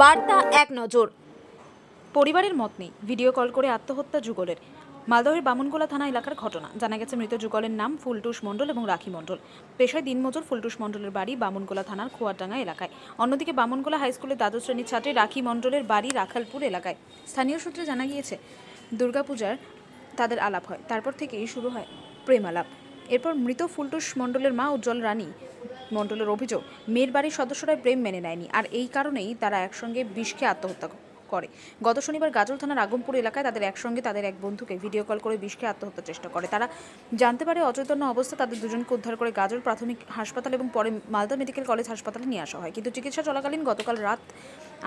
বার্তা এক নজর। পরিবারের মত নেই, ভিডিও কল করে আত্মহত্যা যুগলের। মালদহের বামুনগোলা থানা এলাকার ঘটনা, জানা গেছে মৃত যুগলের নাম ফুলটুস মণ্ডল এবং রাখি মণ্ডল। পেশায় দিনমজুর ফুলটুস মণ্ডলের বাড়ি বামুনগোলা থানার খোয়ারডাঙ্গা এলাকায়। অন্যদিকে বামুনগোলা হাই স্কুলের দ্বাদশ শ্রেণির ছাত্রী রাখি মণ্ডলের বাড়ি রাখালপুর এলাকায়। স্থানীয় সূত্রে জানা গিয়েছে, দুর্গাপূজার তাদের আলাপ হয়, তারপর থেকেই শুরু হয় প্রেম আলাপ এরপর মৃত ফুলটুস মণ্ডলের মা উজ্জ্বল রানী মণ্ডলের অভিযোগ, মেয়ের বাড়ির সদস্যরা প্রেম মেনে নেয়নি। আর এই কারণেই তারা একসঙ্গে বিষকে আত্মহত্যা করে। গত শনিবার গাজল থানার আগমপুর এলাকায় তাদের একসঙ্গে তাদের এক বন্ধুকে ভিডিও কল করে বিষ খেয়ে আত্মহত্যার চেষ্টা করে। তারা জানতে পারে অচৈতন্য অবস্থা তাদের দুজনকে উদ্ধার করে গাজল প্রাথমিক হাসপাতাল এবং পরে মালদা মেডিকেল কলেজ হাসপাতালে নিয়ে আসা হয়। কিন্তু চিকিৎসা চলাকালীন গতকাল রাত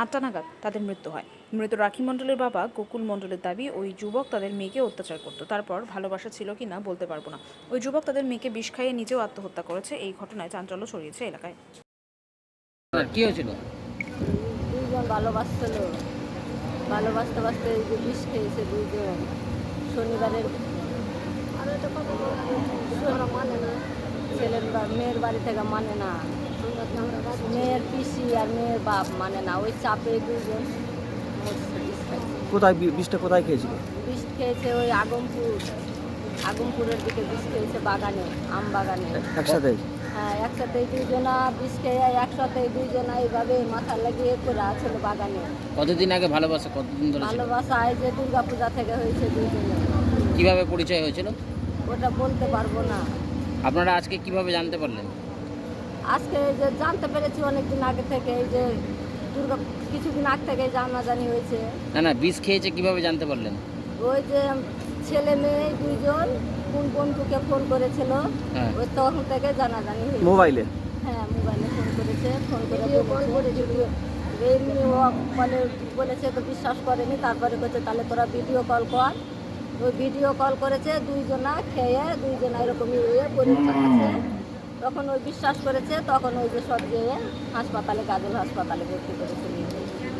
আটটা নাগাদ তাদের মৃত্যু হয়। মৃত রাখি মণ্ডলের বাবা গোকুল মণ্ডলের দাবি ওই যুবক তাদের মেয়েকে অত্যাচার করতো। তারপর ভালোবাসা ছিল কি না বলতে পারব না। ওই যুবক তাদের মেয়েকে বিষ খাইয়ে নিজেও আত্মহত্যা করেছে। এই ঘটনায় চাঞ্চল্য ছড়িয়েছে এলাকায়। কি হয়েছিল? ভালোবাসছিল। ভালোবাসতে বাসতে এই যে বিষ খেয়েছে দুইজন শনিবারের মানে ছেলের মেয়ের বাড়ি থেকে মানে না। মেয়ের পিসি আর মেয়ের বাপ মানে না ওই চাপে খাইছে। কোথায় বিষটা কোথায় খেয়েছিল? বিষ খেয়েছে ওই আগমপুর আগমপুরের দিকে বিষ খেয়েছে বাগানে আম বাগানে একসাথে? একসাথে দুইজনা বিষ খেয়ে একসাথে দুইজনা এইভাবে মাথা লাগিয়ে করে আছিল বাগানে। কতদিন আগে ভালোবাসা? কতদিন ধরে ছিল? ভালোবাসা এই যে দুর্গা পূজা থেকে হয়েছে দুইজনে কীভাবে পরিচয় হয়েছিল? ওটা বলতে পারব না। আপনারা আজকে কীভাবে জানতে পারলেন? আজকে এই যে জানতে পেরেছি অনেকদিন আগে থেকে এই যে দুর্গা কিছুদিন আগ থেকে জানাজানি হয়েছে। না না বিষ খেয়েছে কীভাবে জানতে পারলেন? ওই যে ছেলে মেয়ে দুইজন কোন বন্ধুকে ফোন করেছিল হ্যাঁ। ওই তখন থেকে জানাজানি হয়েছে। মোবাইলে? হ্যাঁ মোবাইলে ফোন করেছে ফোন করে ভিডিও মানে বলেছে তো বিশ্বাস করেনি তারপরে বলছে তাহলে তোরা ভিডিও কল কর। ওই ভিডিও কল করেছে দুইজনা খেয়ে দুইজনা এরকম ইয়ে পরীক্ষা আছে। তখন ওই বিশ্বাস করেছে তখন ওই যে সব যেয়ে হাসপাতালে গাজল হাসপাতালে ভর্তি করেছে।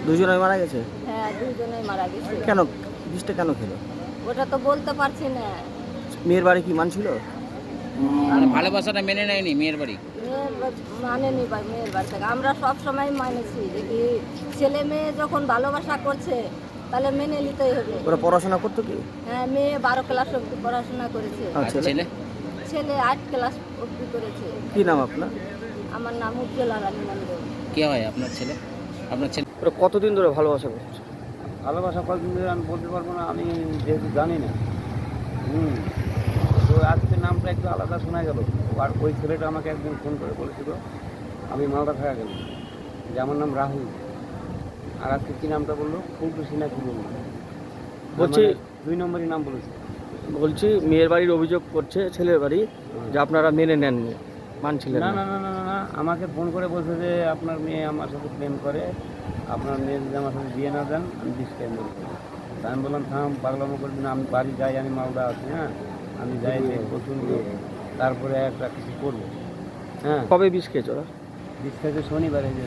দুজনে মারা গেছে? হ্যাঁ দুইজনেই মারা গেছে। কেন বিষটা কেন খেলো? ওটা তো বলতে পারছি না। মেয়ের বাড়ি কি মানছিল মানে ভালোবাসাটা মেনে নেয়নি মেয়ের বাড়ি। মেয়ের বা- মানেনি ভাই মেয়ের বাড়ি থেকে। আমরা সব সময় মানেছি যে কি ছেলে মেয়ে যখন ভালোবাসা করছে তাহলে মেনে নিতেই হবে। ওরা পড়াশোনা করতো কি? হ্যাঁ মেয়ে বারো ক্লাস অবধি পড়াশোনা করেছে। আর আর ছেলে? ছেলে ছেলে আট ক্লাস অবধি করেছে। কি নাম আপনার? আমার নাম উজ্জ্বলা রানী মন্ডল কে হয় আপনার ছেলে? আপনার ছেলে? ওরা কতদিন ধরে ভালোবাসা করছে? ভালোবাসা কতদিন ধরে আমি বলতে পারব না আমি যেহেতু জানি না। হুম। তো আজকে নামটা একটু আলাদা শোনা গেল। আর ওই ছেলেটা আমাকে একদিন ফোন করে বলেছিল আমি মালদা থাকা গেল যে আমার নাম রাহুল। আর আজকে কী নামটা বলল? ফুলটু সিনা কি বলল বলছি- দুই নম্বরই নাম বলেছে। বলছি মেয়ের বাড়ির অভিযোগ করছে ছেলের বাড়ি যে আপনারা মেনে নেননি মানছিলেন না না না। না না না, না আমাকে ফোন করে বলছে যে আপনার মেয়ে আমার সাথে প্রেম করে আপনার মেয়ে যদি আমার সাথে বিয়ে না দেন আমি বিষ খেয়ে মরবো তা আমি বললাম থাম পাগলামো করবি না আমি বাড়ি যাই আমি মালদা আছি হ্যাঁ? আমি যাই শুনব তারপরে একটা কিছু করব হ্যাঁ? কবে বিষ খেয়েছে বিষ খেয়েছে শনিবারে যে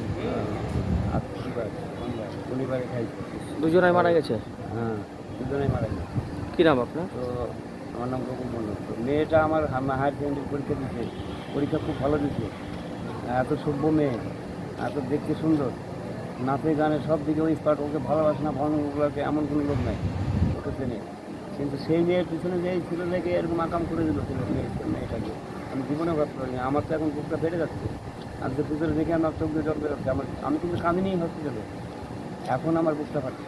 শনিবার খাইছে। দুজনে মারা গেছে? হ্যাঁ দুজনেই মারা গেছে। কি নাম আপনার? তো আমার নাম গোকুল মন্ডল তো মেয়েটা আমার হায়ার সেকেন্ডারি পরীক্ষা দিচ্ছে পরীক্ষা খুব ভালো দিচ্ছে এত সভ্য মেয়ে এত দেখতে সুন্দর। নাচে গানে সব দিকে ওই স্পার্ট ওকে ভালোবাসে না ভালোগুলোকে এমন কোনো লোক নাই। ওকে চেনে। কিন্তু সেই মেয়ের পিছনে যে ছিল লেগে এরকম আকাম করে দিল ছিল মেয়ে- মেয়েটাকে। আমি জীবনে ভাবতে পারিনি আমার তো এখন বুকটা বেড়ে যাচ্ছে। আর যে পুজোর দেখে আমার চোখ দিয়ে জল বেরোচ্ছে আমার আমি কিন্তু কাঁদিনি হসপিটালে এখন আমার বুকটা ফাটছে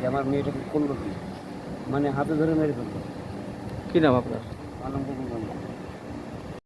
যে আমার মেয়েটাকে করল কি মানে হাতে ধরে মেরে ফেলল। কী নাম আপনার? আনন্দ